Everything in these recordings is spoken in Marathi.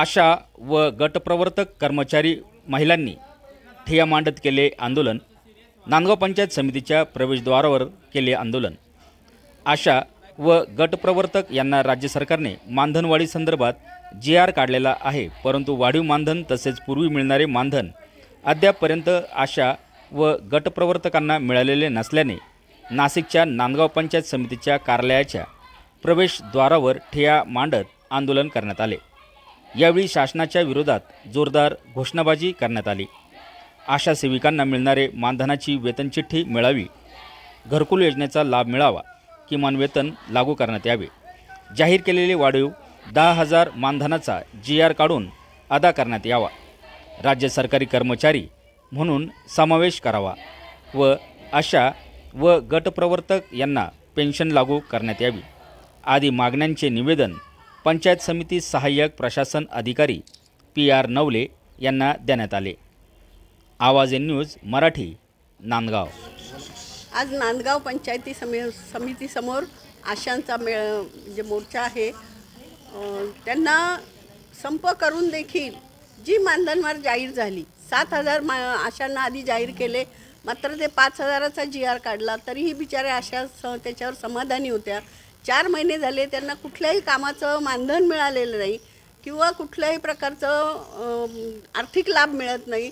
आशा व गटप्रवर्तक कर्मचारी महिलांनी ठिया मांडत केले आंदोलन. नांदगाव पंचायत समितीच्या प्रवेशद्वारावर केले आंदोलन. आशा व गटप्रवर्तक यांना राज्य सरकारने मानधनवाढी संदर्भात जी आर काढलेला आहे परंतु वाढीव मानधन तसेच पूर्वी मिळणारे मानधन अद्यापपर्यंत आशा व गटप्रवर्तकांना मिळालेले नसल्याने नाशिकच्या नांदगाव पंचायत समितीच्या कार्यालयाच्या प्रवेशद्वारावर ठिया मांडत आंदोलन करण्यात आले. यावेळी शासनाच्या विरोधात जोरदार घोषणाबाजी करण्यात आली. आशा सेविकांना मिळणारे मानधनाची वेतनचिठ्ठी मिळावी. घरकुल योजनेचा लाभ मिळावा किमान वेतन लागू करण्यात यावे. जाहीर केलेले वाढीव दहा हजार मानधनाचा जी आर काढून अदा करण्यात यावा. राज्य सरकारी कर्मचारी म्हणून समावेश करावा व अशा व गटप्रवर्तक यांना पेन्शन लागू करण्यात यावी. आदी मागण्यांचे निवेदन पंचायत समिती सहाय्यक प्रशासन अधिकारी पी आर नवले यांना देण्यात आले. आवाज एन न्यूज मराठी नांदगाव. आज नांदगाव पंचायती समी समितीसमोर आशांचा मेळ जे म्हणजे मोर्चा आहे. त्यांना संप करून देखील जी मानधनवाढ जाहीर झाली सात हजार मा आशांना आधी जाहीर केले मात्र ते पाच हजाराचा जी आर काढला तरीही बिचारे आशा स त्याच्यावर समाधानी होत्या. चार महिने झाले त्यांना कुठल्याही कामाचं मानधन मिळालेलं नाही किंवा कुठल्याही प्रकारचं आर्थिक लाभ मिळत नाही.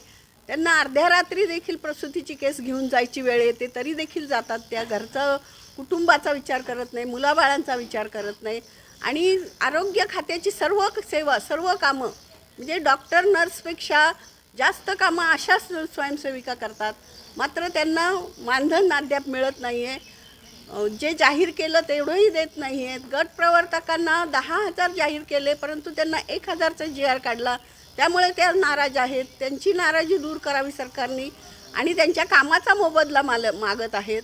त्यांना अर्ध्या रात्री देखील प्रसूतीची केस घेऊन जायची वेळ येते तरी देखील जातात त्या घरचं कुटुंबाचा विचार करत नाही मुलाबाळांचा विचार करत नाही. आणि आरोग्य खात्याची सर्व सेवा सर्व कामं म्हणजे डॉक्टर नर्सपेक्षा जास्त कामं अशाच स्वयंसेविका करतात. मात्र त्यांना मानधन अद्याप मिळत नाही आहे जे जाहीर केलं तेवढंही देत नाही आहेत गट प्रवर्तकांना दहा हजार जाहीर केले परंतु त्यांना एक हजारचा जी आर काढला. त्यामुळे त्या नाराज आहेत. त्यांची नाराजी दूर करावी सरकारने आणि त्यांच्या कामाचा मोबदला माल मागत आहेत.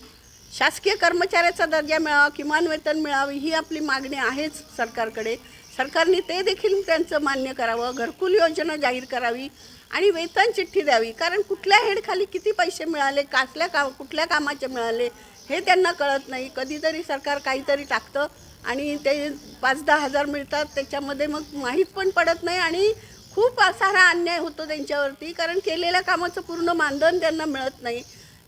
शासकीय कर्मचाऱ्याचा दर्जा मिळावा किमान वेतन मिळावी ही आपली मागणी आहेच सरकारकडे. सरकारने ते देखील त्यांचं मान्य करावं. घरकुल योजना जाहीर करावी आणि वेतन चिठ्ठी द्यावी. कारण कुठल्या हेडखाली किती पैसे मिळाले कसल्या का कुठल्या कामाचे मिळाले हे त्यांना कळत नाही. कधीतरी सरकार काहीतरी टाकतं आणि ते पाच दहा हजार मिळतात. त्याच्यामध्ये मग माहीत पण पडत नाही आणि खूप सारा अन्याय होतो त्यांच्यावरती कारण केलेल्या कामाचं पूर्ण मानधन त्यांना मिळत नाही.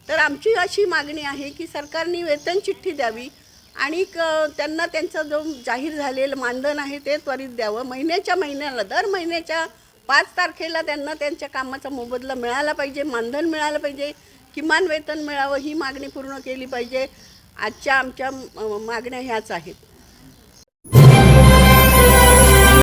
तर आमची अशी मागणी आहे की सरकारने वेतन चिठ्ठी द्यावी आणि क त्यांना त्यांचं जो जाहीर झालेलं मानधन आहे ते त्वरित द्यावं. महिन्याच्या महिन्याला दर महिन्याच्या पाच तारखेला त्यांना त्यांच्या कामाचा मोबदला मिळाला पाहिजे मानधन मिळालं पाहिजे. किमान वेतन मिळावं ही मागणी पूर्ण केली पाहिजे. आजच्या आमच्या मागण्या ह्याच आहेत.